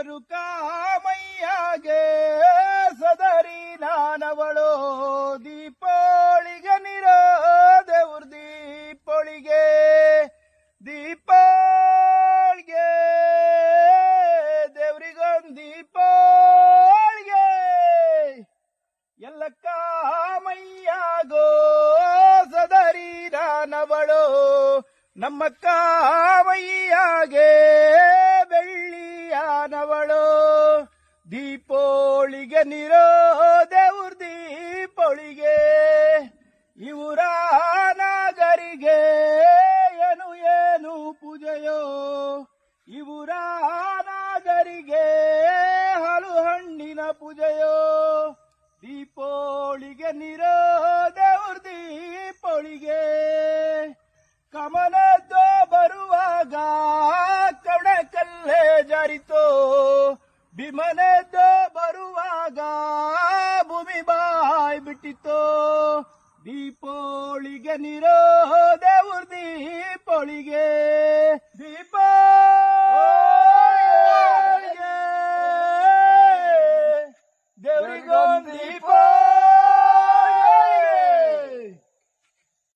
ಕರುಕಾಮಯ್ಯಗೆ ಸದರಿ ನಾನವಳು. ದೀಪಾಳಿಗ ನಿರೋ ದೇವ್ರ ದೀಪೊಳಿಗೆ. ದೀಪಾಳಿಗೆ ದೇವ್ರಿಗೊಂದು ದೀಪಾಳಿಗೆ. ಎಲ್ಲ ಕಾಮಯ್ಯಗೋ ಸದರಿ ನಾನವಳು. ನಮ್ಮ ಕಾಮಯ್ಯಾಗೆ ನಿರೋ ದೇವ್ರದಿ ಪೊಳಿಗೆ, ಇವರ ನಾಗರಿಗೆ ಏನು ಏನು ಪೂಜೆಯೋ? ಇವರ ನಾಗರಿಗೆ ಹಾಲು ಹಣ್ಣಿನ ಪೂಜೆಯೋ? ದೀಪೋಳಿಗೆ ನಿರೋ ದೇವ್ರ ಪೊಳಿಗೆ, ಕಮಲದ್ದು ಬರುವಾಗ ಕವಣ ಕಲ್ಲೇ ಜಾರಿತೋ? ಭೀಮನದ್ದು ಬರುವಾಗ ಭೂಮಿ ಬಾಯ್ ಬಿಟ್ಟಿತ್ತು. ದೀಪೋಳಿಗೆ ನಿರೋ ದೇವ್ರ ದೀಪೋಳಿಗೆ. ದೀಪ